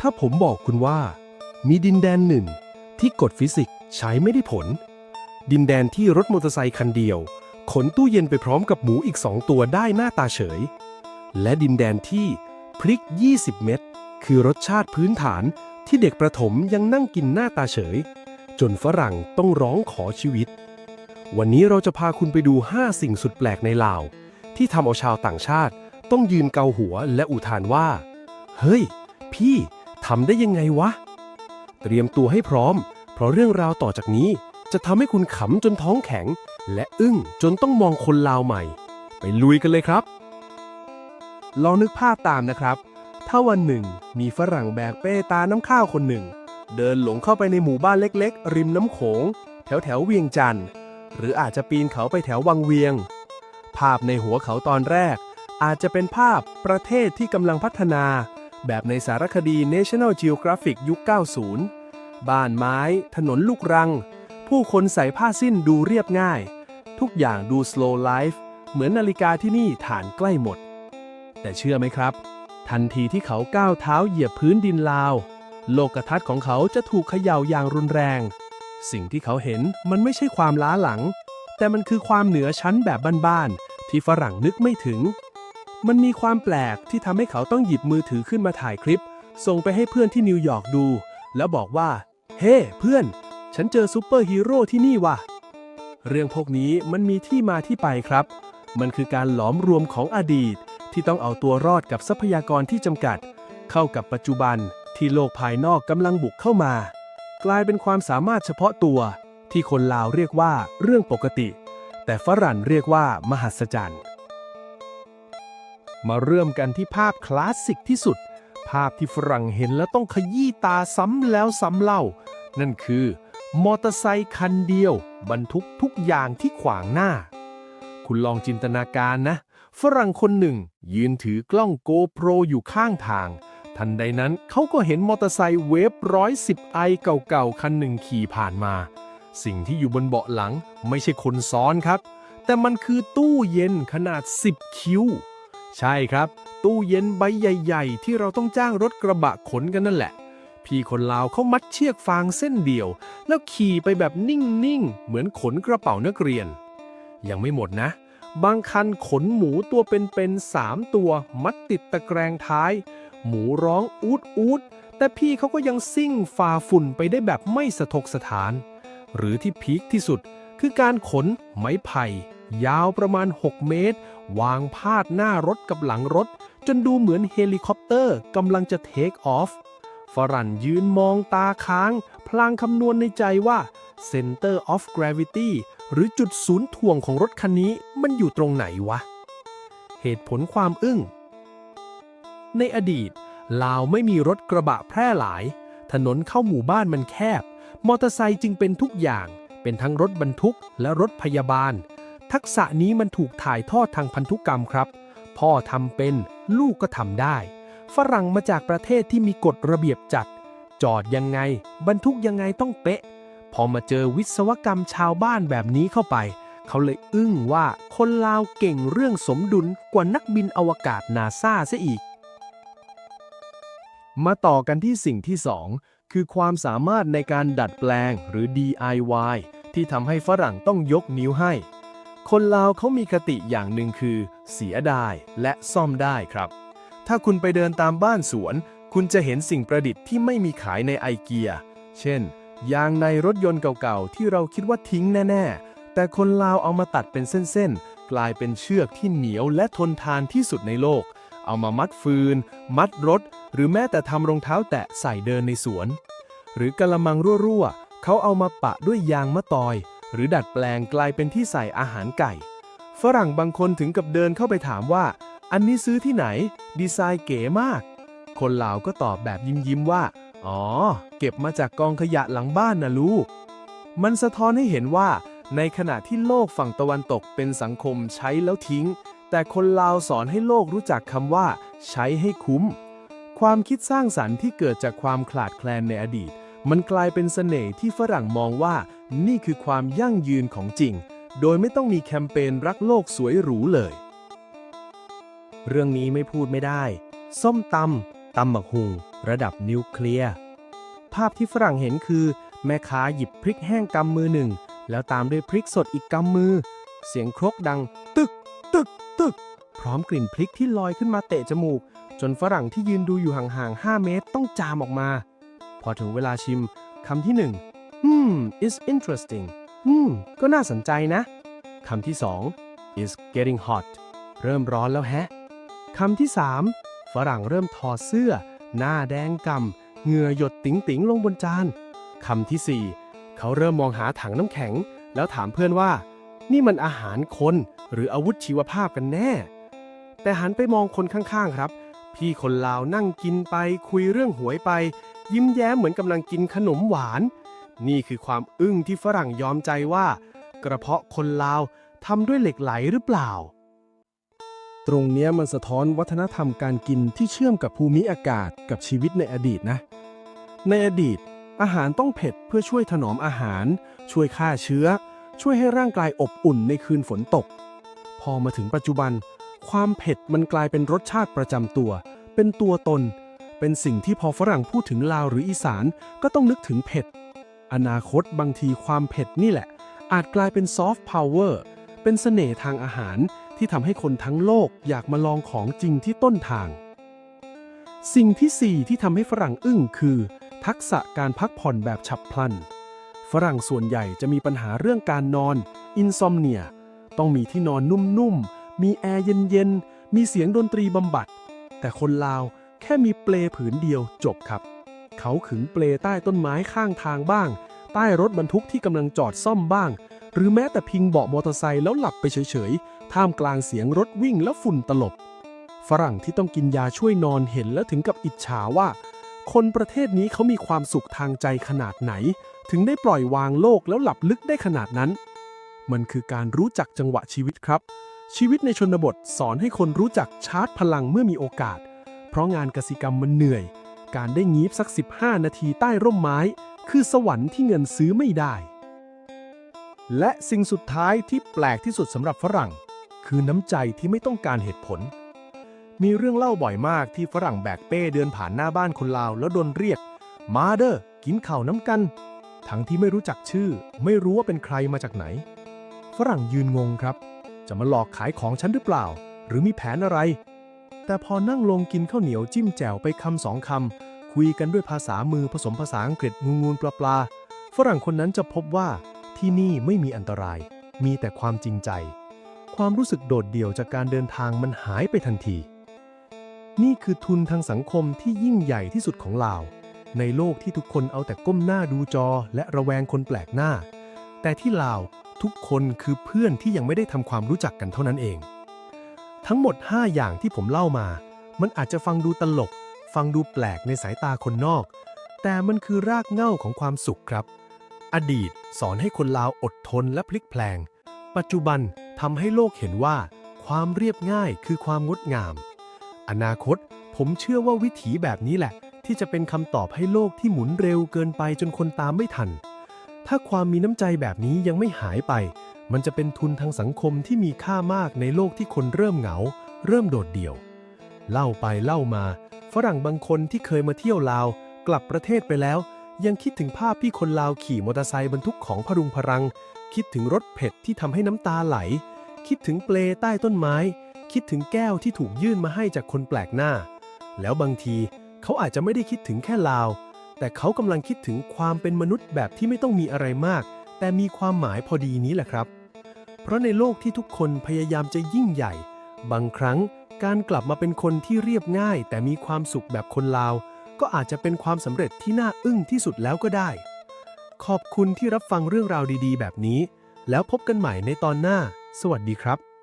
ถ้าผมบอกคุณว่า มีดินแดนหนึ่ง ที่กฎฟิสิกส์ใช้ไม่ได้ผล ดินแดนที่รถมอเตอร์ไซคันเดียว ขนตู้เย็นไปพร้อมกับหมูอีกสองตัวได้หน้าตาเฉย และดินแดนที่พริก 20 เม็ดคือรสชาติพื้นฐานที่เด็กประถมยังนั่งกินหน้าตาเฉย จนฝรั่งต้องร้องขอชีวิต วันนี้เราจะพาคุณไปดู 5 สิ่งสุดแปลกในลาว ที่ทำเอาชาวต่างชาติ ต้องยืนเกาหัวและอุทานว่า เฮ้ย พี่ ทำได้ยังไงวะ เตรียมตัวให้พร้อม เพราะเรื่องราวต่อจากนี้จะทำให้คุณขำจนท้องแข็ง และอึ้งจนต้องมองคนลาวใหม่ ไปลุยกันเลยครับ ลองนึกภาพตามนะครับ ถ้าวันหนึ่งมีฝรั่งแบกเป้ตาน้ำข้าวคนหนึ่ง เดินหลงเข้าไปในหมู่บ้านเล็กๆ ริมน้ำโขง แถวแถวๆเวียงจันทร์หรืออาจจะปีนเขาไปแถววังเวียง ภาพในหัวเขาตอนแรก อาจจะเป็นภาพประเทศที่กำลังพัฒนา แบบในสารคดี National Geographic ยุค 90 บ้านไม้ ถนนลูกรัง ผู้คนใส่ผ้าสิ้นดูเรียบง่าย ทุกอย่างดู slow life เหมือนนาฬิกาที่นี่ฐานใกล้หมด แต่เชื่อไหมครับ ทันทีที่เขาก้าวเท้าเหยียบพื้นดินลาว โลกทัศน์ของเขาจะถูกเขย่าอย่างรุนแรง สิ่งที่เขาเห็นมันไม่ใช่ความล้าหลัง แต่มันคือความเหนือชั้นแบบบ้านๆที่ฝรั่งนึกไม่ถึง มันมีความแปลกที่ทำให้เขาต้องหยิบมือถือขึ้นมาถ่ายคลิป ส่งไปให้เพื่อนที่นิวยอร์กดู แล้วบอกว่า เฮ้เพื่อน ฉันเจอซูเปอร์ฮีโร่ที่นี่ว่ะ เรื่องพวกนี้มันมีที่มาที่ไปครับ มันคือการหลอมรวมของอดีต ที่ต้องเอาตัวรอดกับทรัพยากรที่จำกัด เข้ากับปัจจุบันที่โลกภายนอกกำลังบุกเข้ามา กลายเป็นความสามารถเฉพาะตัว ที่คนลาวเรียกว่าเรื่องปกติ แต่ฝรั่งเรียกว่ามหัศจรรย์ มาเริ่มกันที่ภาพคลาสสิกที่สุด ภาพที่ฝรั่งเห็นแล้วต้องขยี้ตาซ้ำแล้วซ้ำเล่า นั่นคือ มอเตอร์ไซคันเดียว บรรทุกทุกอย่างที่ขวางหน้า คุณลองจินตนาการนะ ฝรั่งคนหนึ่ง ยืนถือกล้องโกโปรอยู่ข้างทาง ทันใดนั้นเขาก็เห็นมอเตอร์ไซค์เวฟร้อยสิบไอเก่าๆ คันหนึ่งขี่ผ่านมา สิ่งที่อยู่บนเบาะหลังไม่ใช่คนซ้อนครับ แต่มันคือตู้เย็นขนาด 10 คิว ใช่ครับ ตู้เย็นใบใหญ่ ๆ ที่เราต้องจ้างรถกระบะขนกันนั่นแหละ พี่คนลาวเขามัดเชือกฟางเส้นเดียว แล้วขี่ไปแบบนิ่ง ๆ เหมือนขนกระเป๋านักเรียน ยังไม่หมดนะ บางคันขนหมูตัวเป็นๆสามตัว มัดติดตะแกรงท้าย หมูร้องอูดอูดแต่พี่เขาก็ยังซิ่งฝ่าฝุ่นไปได้แบบไม่สะทกสถาน หรือที่พีคที่สุดคือการขนไม้ไผ่ ยาวประมาณ 6 เมตร วางพาดหน้ารถกับหลังรถ จนดูเหมือนเฮลิคอปเตอร์กำลังจะเทคออฟฝรั่งยืนมองตาค้าง พลางคำนวณในใจว่า Center of Gravity หรือจุดศูนย์ถ่วงของรถคันนี้มันอยู่ตรงไหนวะ เหตุผลความอึ้ง ในอดีต ลาวไม่มีรถกระบะแพร่หลาย ถนนเข้าหมู่บ้านมันแคบ มอเตอร์ไซค์จึงเป็นทุกอย่าง เป็นทั้งรถบรรทุกและรถพยาบาล ทักษะนี้มันถูกถ่ายทอดทางพันธุกรรมครับ พ่อทำเป็นลูกก็ทำได้ ฝรั่งมาจากประเทศที่มีกฎระเบียบจัด จอดยังไง บรรทุกยังไงต้องเป๊ะ พอมาเจอวิศวกรรมชาวบ้านแบบนี้เข้าไป เขาเลยอึ้งว่าคนลาวเก่งเรื่องสมดุลกว่านักบินอวกาศนาซาซะอีก มาต่อกันที่สิ่งที่2คือความสามารถในการดัดแปลงหรือ DIY ที่ทำให้ฝรั่งต้องยกนิ้วให้ คนลาวเขามีคติอย่างหนึ่งคือ เสียดายและซ่อมได้ครับ ถ้าคุณไปเดินตามบ้านสวน คุณจะเห็นสิ่งประดิษฐ์ที่ไม่มีขายในไอเกีย เช่น ยางในรถยนต์เก่าๆ ที่เราคิดว่าทิ้งแน่ ๆ แต่คนลาวเอามาตัดเป็นเส้นๆ กลายเป็นเชือกที่เหนียวและทนทานที่สุดในโลก เอามามัดฟืน มัดรถ หรือแม้แต่ทำรองเท้าแตะใส่เดินในสวน หรือกะละมังรั่วๆเขาเอามาปะด้วยยางมะตอย หรือดัดแปลงกลายเป็นที่ใส่อาหารไก่ ฝรั่งบางคนถึงกับเดินเข้าไปถามว่า อันนี้ซื้อที่ไหน ดีไซน์เก๋มาก คนลาวก็ตอบแบบยิ้มยิ้มๆว่า อ๋อ เก็บมาจากกองขยะหลังบ้านนะลูก มันสะท้อนให้เห็นว่า ในขณะที่โลกฝั่งตะวันตกเป็นสังคมใช้แล้วทิ้ง แต่คนลาวสอนให้โลกรู้จักคำว่า ใช้ให้คุ้ม ความคิดสร้างสรรค์ที่เกิดจากความขลาดแคลนในอดีตมันกลายเป็นเสน่ห์ที่ฝรั่งมองว่า นี่คือความยั่งยืนของจริง โดยไม่ต้องมีแคมเปญรักโลกสวยหรูเลย เรื่องนี้ไม่พูดไม่ได้ ส้มตำตำหมักหุงระดับนิวเคลียร์ ภาพที่ฝรั่งเห็นคือ แม่ค้าหยิบพริกแห้งกำมือหนึ่ง แล้วตามด้วยพริกสดอีกกำมือ เสียงครกดัง ตึก ตึก ตึก พร้อมกลิ่นพริกที่ลอยขึ้นมาเตะจมูก จนฝรั่งที่ยืนดูอยู่ห่างๆ 5 เมตรต้องจามออกมา พอถึงเวลาชิมคำที่หนึ่ง hmm is interesting อืมก็น่าสนใจนะ คำที่สอง is getting hot เริ่มร้อนแล้วแฮะ คำที่สามฝรั่งเริ่มถอดเสื้อ หน้าแดงกำเหงื่อหยดติ๋งติ๋งๆลงบนจาน คำที่สี่เขาเริ่มมองหาถังน้ำแข็ง แล้วถามเพื่อนว่า นี่มันอาหารคนหรืออาวุธชีวภาพกันแน่ แต่หันไปมองคนข้างๆครับ พี่คนลาวนั่งกินไปคุยเรื่องหวยไป ยิ้มแย้มเหมือนกำลังกินขนมหวาน นี่คือความอึ้งที่ฝรั่งยอมใจว่า กระเพาะคนลาวทำด้วยเหล็กไหลหรือเปล่า ตรงเนี้ยมันสะท้อนวัฒนธรรมการกินที่เชื่อมกับภูมิอากาศกับชีวิตในอดีตนะ ในอดีต อาหารต้องเผ็ดเพื่อช่วยถนอมอาหาร ช่วยฆ่าเชื้อ ช่วยให้ร่างกายอบอุ่นในคืนฝนตก พอมาถึงปัจจุบัน ความเผ็ดมันกลายเป็นรสชาติประจำตัว เป็นตัวตน เป็นสิ่งที่พอฝรั่งพูดถึงลาวหรืออีสานก็ต้องนึกถึงเผ็ด อนาคตบางทีความเผ็ดนี่แหละ อาจกลายเป็นซอฟต์พาวเวอร์เป็นเสน่ห์ทางอาหารที่ทำให้คนทั้งโลกอยากมาลองของจริงที่ต้นทาง สิ่งที่ 4 ที่ทำให้ฝรั่งอึ้งคือ ทักษะการพักผ่อนแบบฉับพลัน ฝรั่งส่วนใหญ่จะมีปัญหาเรื่องการนอนอินซอมเนียต้องมีที่นอนนุ่มๆ มีแอร์เย็นๆ มีเสียงดนตรีบำบัด แต่คนลาวแค่มีเปลผืนเดียวจบครับ เขาขึงเปลใต้ต้นไม้ข้างทางบ้าง ใต้รถบรรทุกที่กำลังจอดซ่อมบ้าง หรือแม้แต่พิงเบาะมอเตอร์ไซค์แล้วหลับไปเฉยๆ ท่ามกลางเสียงรถวิ่งและฝุ่นตลบ ฝรั่งที่ต้องกินยาช่วยนอนเห็นแล้วถึงกับอิจฉาว่า คนประเทศนี้เขามีความสุขทางใจขนาดไหน ถึงได้ปล่อยวางโลกแล้วหลับลึกได้ขนาดนั้น มันคือการรู้จักจังหวะชีวิตครับ ชีวิตในชนบทสอนให้คนรู้จักชาร์จพลังเมื่อมีโอกาส เพราะงานกสิกรรมมันเหนื่อย การได้งีบสัก 15 นาทีใต้ร่มไม้ คือสวรรค์ที่เงินซื้อไม่ได้ และสิ่งสุดท้ายที่แปลกที่สุดสำหรับฝรั่ง คือน้ำใจที่ไม่ต้องการเหตุผล มีเรื่องเล่าบ่อยมากที่ฝรั่งแบกเป้เดินผ่านหน้าบ้านคนลาวแล้วโดนเรียก มาเดอ้อกินข่าวน้ำกัน ทั้งที่ไม่รู้จักชื่อ ไม่รู้ว่าเป็นใครมาจากไหน ฝรั่งยืนงงครับ จะมาหลอกขายของฉันหรือเปล่า หรือมีแผนอะไรแต่พอนั่งลงกินข้าวเหนียวจิ้มแจ่วไปคำสองคำ คุยกันด้วยภาษามือผสมภาษาอังกฤษงูงูปลาปลาฝรั่งคนนั้นจะพบว่าที่นี่ไม่มีอันตราย มีแต่ความจริงใจ ความรู้สึกโดดเดี่ยวจากการเดินทางมันหายไปทันที นี่คือทุนทางสังคมที่ยิ่งใหญ่ที่สุดของลาว ในโลกที่ทุกคนเอาแต่ก้มหน้าดูจอและระแวงคนแปลกหน้า แต่ที่ลาวทุกคนคือเพื่อนที่ยังไม่ได้ทำความรู้จักกันเท่านั้นเอง ทั้งหมด 5 อย่างที่ผมเล่ามา มันอาจจะฟังดูตลก ฟังดูแปลกในสายตาคนนอก แต่มันคือรากเหง้าของความสุขครับ อดีตสอนให้คนลาวอดทนและพลิกแพลง ปัจจุบันทำให้โลกเห็นว่า ความเรียบง่ายคือความงดงาม อนาคตผมเชื่อว่าวิถีแบบนี้แหละ ที่จะเป็นคำตอบให้โลกที่หมุนเร็วเกินไปจนคนตามไม่ทัน ถ้าความมีน้ำใจแบบนี้ยังไม่หายไป มันจะเป็นทุนทางสังคมที่มีค่ามากในโลกที่คนเริ่มเหงา เริ่มโดดเดี่ยว เล่าไปเล่ามา ฝรั่งบางคนที่เคยมาเที่ยวลาว กลับประเทศไปแล้ว ยังคิดถึงภาพพี่คนลาวขี่มอเตอร์ไซค์บรรทุกของพรุงพรัง คิดถึงรสเผ็ดที่ทำให้น้ำตาไหล คิดถึงเปลใต้ต้นไม้ คิดถึงแก้วที่ถูกยื่นมาให้จากคนแปลกหน้า แล้วบางทีเขาอาจจะไม่ได้คิดถึงแค่ลาว แต่เขากำลังคิดถึงความเป็นมนุษย์แบบที่ไม่ต้องมีอะไรมาก แต่มีความหมายพอดีนี้แหละครับ เพราะในโลกที่ทุกคนพยายามจะยิ่งใหญ่ บางครั้ง การกลับมาเป็นคนที่เรียบง่าย แต่มีความสุขแบบคนลาว ก็อาจจะเป็นความสำเร็จที่น่าอึ้งที่สุดแล้วก็ได้ ขอบคุณที่รับฟังเรื่องราวดี ๆ แบบนี้ แล้วพบกันใหม่ในตอนหน้า สวัสดีครับ